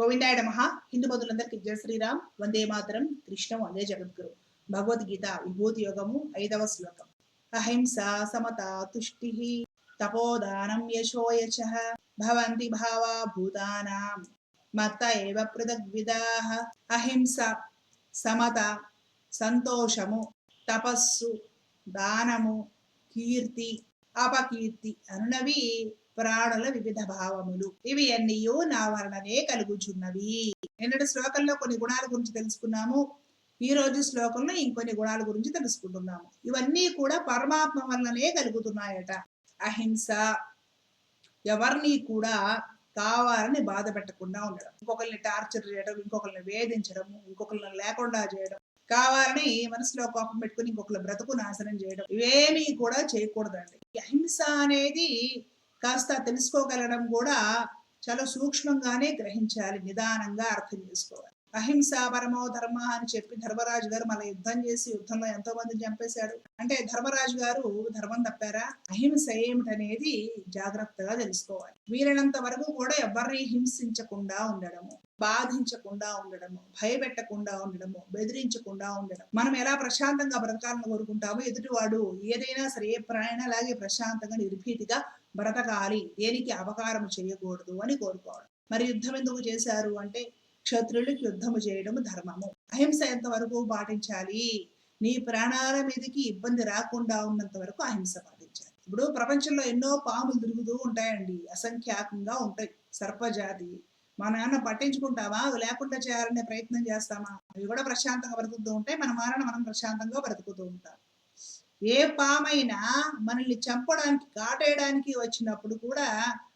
గోవిందాయ నమః. హిందూ బంధువులందరికీ జయ శ్రీరామ్. వందే మాతరం. కృష్ణం. వందే జగద్గురు. భగవద్గీత విభూతి యోగము ఐదవ శ్లోకం. అహింస సమత తుష్టి. తపోదానం యశోయచ భవంతి భావా భూతానాం. మత్త ఏవ పృథగ్విదాహ అహింస సమత సంతోషము. తపస్సు దానము కీర్తి అపకీర్తి అనునవి ప్రాణుల వివిధ భావములు. ఇవి ఎన్నియు నా వలననే కలుగుచున్నవి. నిన్నటి శ్లోకంలో కొన్ని గుణాల గురించి తెలుసుకున్నాము. ఈ రోజు శ్లోకంలో ఇంకొన్ని గుణాల గురించి తెలుసుకుంటున్నాము. ఇవన్నీ కూడా పరమాత్మ వలననే కలుగుతున్నాయట. అహింస ఎవరిని కూడా కావాలని బాధ పెట్టకుండా ఉండడం. ఇంకొకరిని టార్చర్ చేయడం ఇంకొకరిని వేధించడం ఇంకొకరిని లేకుండా చేయడం. కావాలని మనసులో కోపం పెట్టుకుని ఇంకొకరి బ్రతుకు నాశనం చేయడం. ఇవేమీ కూడా చేయకూడదండి. అహింస అనేది కాస్త తెలుసుకోగలడం కూడా చాలా సూక్ష్మంగానే గ్రహించాలి నిదానంగా అర్థం చేసుకోవాలి. అహింస పరమో ధర్మ అని చెప్పి ధర్మరాజు గారు మన యుద్ధం చేసి యుద్ధంలో ఎంతో మందిని చంపేశాడు. అంటే ధర్మరాజు గారు ధర్మం తప్పారా? అహింస ఏమిటనేది జాగ్రత్తగా తెలుసుకోవాలి. వీలైనంత వరకు కూడా ఎవరిని హింసించకుండా ఉండడము. బాధించకుండా ఉండడము భయపెట్టకుండా ఉండడము బెదిరించకుండా ఉండడం. మనం ఎలా ప్రశాంతంగా బ్రతకాలని కోరుకుంటామో ఎదుటివాడు ఏదైనా సరే ఏ ప్రాణం అలాగే ప్రశాంతంగా నిర్భీతిగా బ్రతకాలి. దేనికి అవకారం చేయకూడదు అని కోరుకోవడం. మరి యుద్ధం ఎందుకు చేశారు అంటే క్షత్రులకు యుద్ధము చేయడం ధర్మము. అహింస ఎంతవరకు పాటించాలి? నీ ప్రాణాల మీదకి ఇబ్బంది రాకుండా ఉన్నంత వరకు అహింస పాటించాలి. ఇప్పుడు ప్రపంచంలో ఎన్నో పాములు తిరుగుతూ ఉంటాయండి. అసంఖ్యాకంగా ఉంటాయి. సర్పజాతి మన నాన్న పట్టించుకుంటామా అవి లేకుండా చేయాలనే ప్రయత్నం చేస్తామా? అవి కూడా ప్రశాంతంగా బ్రతుకుతూ ఉంటాయి మన మారణ మనం ప్రశాంతంగా బ్రతుకుతూ ఉంటాం. ఏ పామైనా మనల్ని చంపడానికి కాటేయడానికి వచ్చినప్పుడు కూడా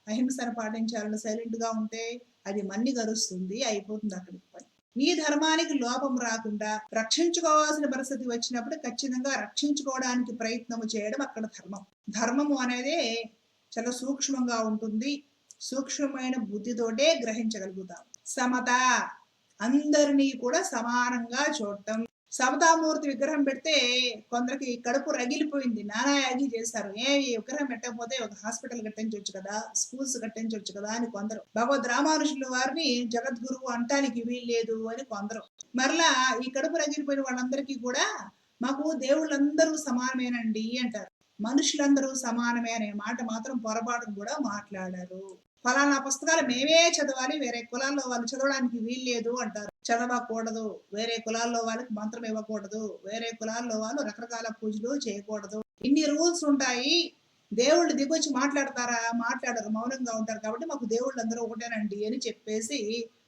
అహింసను పాటించాలని సైలెంట్గా ఉంటే అది మన్ని గరుస్తుంది అయిపోతుంది అక్కడికి పని. నీ ధర్మానికి లోపం రాకుండా రక్షించుకోవాల్సిన పరిస్థితి వచ్చినప్పుడు ఖచ్చితంగా రక్షించుకోవడానికి ప్రయత్నము చేయడం అక్కడ ధర్మం. ధర్మము అనేది చాలా సూక్ష్మంగా ఉంటుంది. సూక్ష్మమైన బుద్ధితోటే గ్రహించగలుగుతాం. సమత. అందరినీ కూడా సమానంగా చూడటం. సమతామూర్తి విగ్రహం పెడితే కొందరికి కడుపు రగిలిపోయింది. నానా యాగి చేశారు. ఏ ఈ విగ్రహం పెట్టకపోతే ఒక హాస్పిటల్ కట్టించవచ్చు కదా స్కూల్స్ కట్టించవచ్చు కదా అని కొందరు. భగవద్ రామానుషుల వారిని జగద్గురువు అంటానికి వీల్లేదు అని కొందరు. మరలా ఈ కడుపు రగిలిపోయిన వాళ్ళందరికీ కూడా మాకు దేవుళ్ళందరూ సమానమేనండి అంటారు. మనుషులందరూ సమానమే అనే మాట మాత్రం పొరపాటును కూడా మాట్లాడారు. ఫలానా పుస్తకాలు మేమే చదవాలి వేరే కులాల్లో వాళ్ళు చదవడానికి వీల్లేదు అంటారు. చదవకూడదు వేరే కులాల్లో వాళ్ళకి మంత్రం ఇవ్వకూడదు వేరే కులాల్లో వాళ్ళు రకరకాల పూజలు చేయకూడదు. ఇన్ని రూల్స్ ఉంటాయి. దేవుళ్ళు దిగొచ్చి మాట్లాడతారా? మాట్లాడరు మౌనంగా ఉంటారు. కాబట్టి మాకు దేవుళ్ళు అందరూ ఒకటేనండి అని చెప్పేసి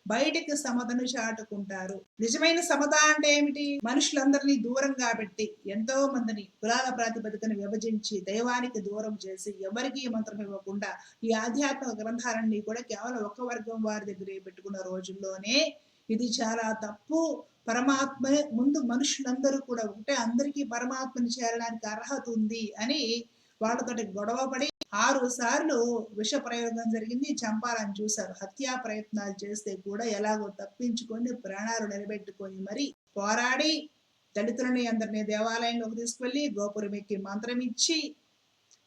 బయటికి సమతను చాటుకుంటారు. నిజమైన సమత అంటే ఏమిటి? మనుషులందరినీ దూరంగా పెట్టి ఎంతో మందిని కులాల ప్రాతిపదికను విభజించి దైవానికి దూరం చేసి ఎవరికి మంత్రం ఇవ్వకుండా ఈ ఆధ్యాత్మిక గ్రంథాలన్నీ కూడా కేవలం ఒక వర్గం వారి దగ్గరే పెట్టుకున్న రోజుల్లోనే ఇది చాలా తప్పు. పరమాత్మ ముందు మనుషులందరూ కూడా ఒకటే అందరికీ పరమాత్మని చేరడానికి అర్హత ఉంది అని వాళ్ళతోటి గొడవపడి ఆరు సార్లు విష ప్రయోగం జరిగింది చంపాలని చూశారు. హత్యా ప్రయత్నాలు చేస్తే కూడా ఎలాగో తప్పించుకొని ప్రాణాలు నిలబెట్టుకొని మరి పోరాడి దళితులని అందరినీ దేవాలయంలోకి తీసుకువెళ్ళి గోపురం ఎక్కి మంత్రం ఇచ్చి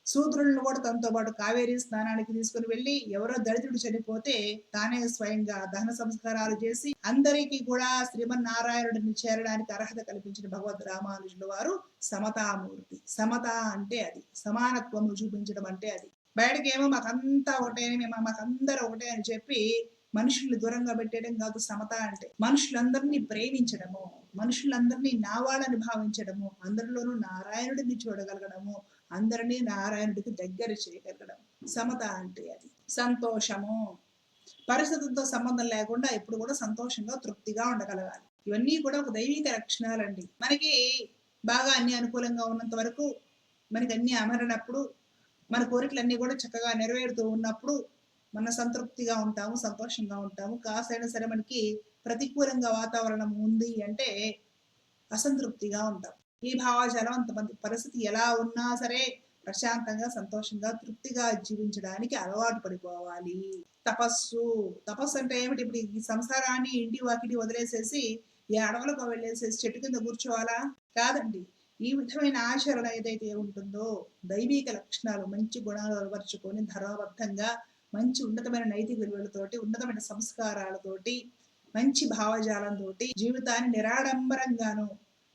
శూద్రులను కూడా తనతో పాటు కావేరీ స్నానానికి తీసుకుని వెళ్ళి ఎవరో దళితుడు చనిపోతే తానే స్వయంగా దహన సంస్కారాలు చేసి అందరికీ కూడా శ్రీమన్నారాయణుడిని చేరడానికి అర్హత కల్పించిన భగవద్ రామానుజుల వారు సమతామూర్తి. సమత అంటే అది. సమానత్వము చూపించడం అంటే అది. బయటకి ఏమో మాకంతా ఒకటే మేము మాకందరూ ఒకటే అని చెప్పి మనుషుల్ని దూరంగా పెట్టేయడం కాదు సమత అంటే. మనుషులందరినీ ప్రేమించడము మనుషులందరినీ నా వాళ్ళని భావించడము అందరిలోనూ నారాయణుడిని చూడగలగడము అందరినీ నారాయణుడికి దగ్గర చేయగలగడం. సమత అంటే అది. సంతోషము. పరిస్థితులతో సంబంధం లేకుండా ఎప్పుడు కూడా సంతోషంగా తృప్తిగా ఉండగలగాలి. ఇవన్నీ కూడా ఒక దైవిక లక్షణాలండి. మనకి బాగా అన్ని అనుకూలంగా ఉన్నంత వరకు మనకి అన్ని అమరినప్పుడు మన కోరికలన్నీ కూడా చక్కగా నెరవేరుతూ ఉన్నప్పుడు మన సంతృప్తిగా ఉంటాము సంతోషంగా ఉంటాము. కాసైనా సరే మనకి ప్రతికూలంగా వాతావరణం ఉంది అంటే అసంతృప్తిగా ఉంటాం. ఈ భావాజాలం అంతమంది పరిస్థితి ఎలా ఉన్నా సరే ప్రశాంతంగా సంతోషంగా తృప్తిగా జీవించడానికి అలవాటు పడిపోవాలి. తపస్సు తపస్సు అంటే ఏమిటి? ఇప్పుడు ఈ సంసారాన్ని ఇంటి వాకిటి వదిలేసేసి ఈ అడవులకు వెళ్ళేసేసి చెట్టు కింద కూర్చోవాలా? కాదండి. ఈ విధమైన ఆచరణ ఏదైతే ఉంటుందో దైవిక లక్షణాలు మంచి గుణాలు అలవర్చుకొని ధర్మబద్ధంగా మంచి ఉన్నతమైన నైతిక విలువలతోటి ఉన్నతమైన సంస్కారాలతోటి మంచి భావజాలంతో జీవితాన్ని నిరాడంబరంగాను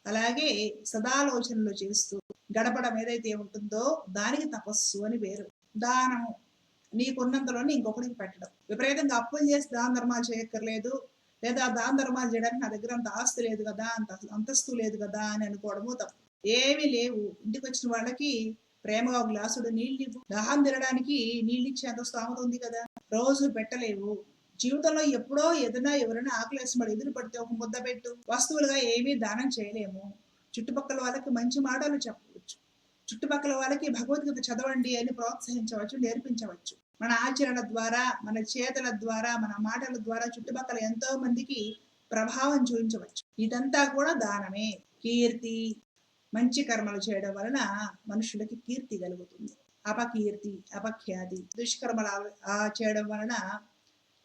అలాగే సదాలోచనలు చేస్తూ గడపడం ఏదైతే ఉంటుందో దానికి తపస్సు అని పేరు దానము నీకున్నంతలోనే ఇంకొకరికి పెట్టడం. విపరీతంగా అప్పులు చేసి దాన ధర్మాలు చేయక్కర్లేదు. లేదా దాన ధర్మాలు చేయడానికి నా దగ్గర అంత ఆస్తి లేదు కదా అంత అంతస్తు లేదు కదా అని అనుకోవడము తప్పు. ఏమీ లేవు. ఇంటికి వచ్చిన వాళ్ళకి ప్రేమగా ఒక గ్లాసుడు నీళ్ళు ఇవ్వు. దాహం తినడానికి నీళ్ళు ఇచ్చేంత స్తోమత ఉంది కదా. రోజు పెట్టలేవు. జీవితంలో ఎప్పుడో ఏదైనా ఎవరైనా ఆకలేసి మరి ఎదురు పడితే ఒక ముద్ద పెట్టు వస్తువులుగా ఏమీ దానం చేయలేము. చుట్టుపక్కల వాళ్ళకి మంచి మాటలు చెప్పవచ్చు. చుట్టుపక్కల వాళ్ళకి భగవద్గీత చదవండి అని ప్రోత్సహించవచ్చు నేర్పించవచ్చు. మన ఆచరణ ద్వారా మన చేతల ద్వారా మన మాటల ద్వారా చుట్టుపక్కల ఎంతో మందికి ప్రభావం చూపించవచ్చు. ఇదంతా కూడా దానమే. కీర్తి మంచి కర్మలు చేయడం వలన మనుషులకి కీర్తి కలుగుతుంది. అపకీర్తి అపఖ్యాతి దుష్కర్మలు ఆ చేయడం వలన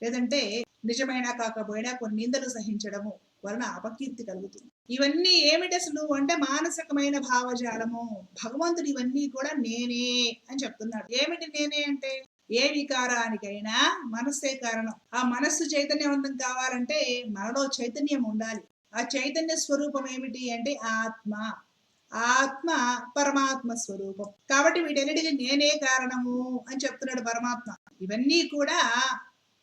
లేదంటే నిజమైనా కాకపోయినా కొన్ని నిందలు సహించడము వలన అపకీర్తి కలుగుతుంది. ఇవన్నీ ఏమిటి అసలు? అంటే మానసికమైన భావజాలము. భగవంతుడు ఇవన్నీ కూడా నేనే అని చెప్తున్నాడు. ఏమిటి నేనే అంటే? ఏ వికారానికైనా మనస్సే కారణం. ఆ మనస్సు చైతన్యవంతం కావాలంటే మనలో చైతన్యం ఉండాలి. ఆ చైతన్య స్వరూపం ఏమిటి అంటే ఆత్మ. ఆత్మ పరమాత్మ స్వరూపం. కాబట్టి వీటన్నిటికీ నేనే కారణము అని చెప్తున్నాడు పరమాత్మ. ఇవన్నీ కూడా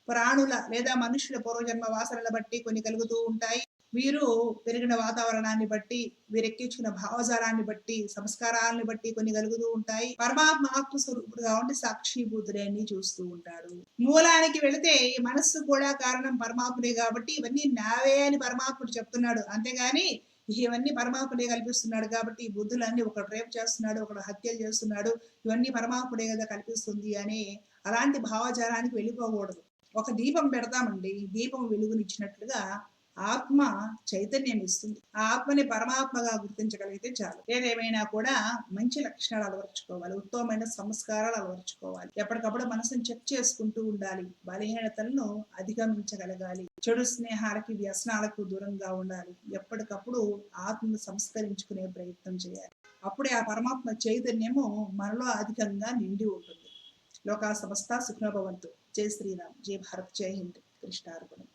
ప్రాణుల లేదా మనుషుల పూర్వజన్మ వాసనల బట్టి కొన్ని కలుగుతూ ఉంటాయి. వీరు పెరిగిన వాతావరణాన్ని బట్టి వీరెక్కించుకున్న భావజాలాన్ని బట్టి సంస్కారాలను బట్టి కొన్ని కలుగుతూ ఉంటాయి. పరమాత్మ స్వరూపుడుగా ఉండి సాక్షిభూతుడే అన్ని చూస్తూ ఉంటాడు మూలానికి వెళితే ఈ మనస్సు కూడా కారణం పరమాత్ముడే కాబట్టి ఇవన్నీ నావే అని పరమాత్ముడు చెప్తున్నాడు. అంతేగాని ఇవన్నీ పరమాత్ముడే కల్పిస్తున్నాడు కాబట్టి ఈ బుద్ధులన్నీ ఒకడు రేపు చేస్తున్నాడు ఒకడు హత్యలు చేస్తున్నాడు. ఇవన్నీ పరమాత్ముడే కదా కల్పిస్తుంది అని అలాంటి భావజాలానికి వెళ్ళిపోకూడదు. ఒక దీపం పెడతామండి. దీపం వెలుగునిచ్చినట్లుగా ఆత్మ చైతన్యం ఇస్తుంది ఆ ఆత్మని పరమాత్మగా గుర్తించగలిగితే చాలు. ఏదేమైనా కూడా మంచి లక్షణాలు అలవర్చుకోవాలి. ఉత్తమమైన సంస్కారాలు అలవర్చుకోవాలి. ఎప్పటికప్పుడు మనసుని చెక్ చేసుకుంటూ ఉండాలి. బలహీనతలను అధిగమించగలగాలి. చెడు స్నేహాలకి వ్యసనాలకు దూరంగా ఉండాలి. ఎప్పటికప్పుడు ఆత్మను సంస్కరించుకునే ప్రయత్నం చేయాలి. అప్పుడే ఆ పరమాత్మ చైతన్యము మనలో అధికంగా నిండి ఉంటుంది. లోకా సమస్త సుఖ్నభవంతు జై శ్రీరామ్ జై భారత్ జై హింద్ కృష్ణార్పణం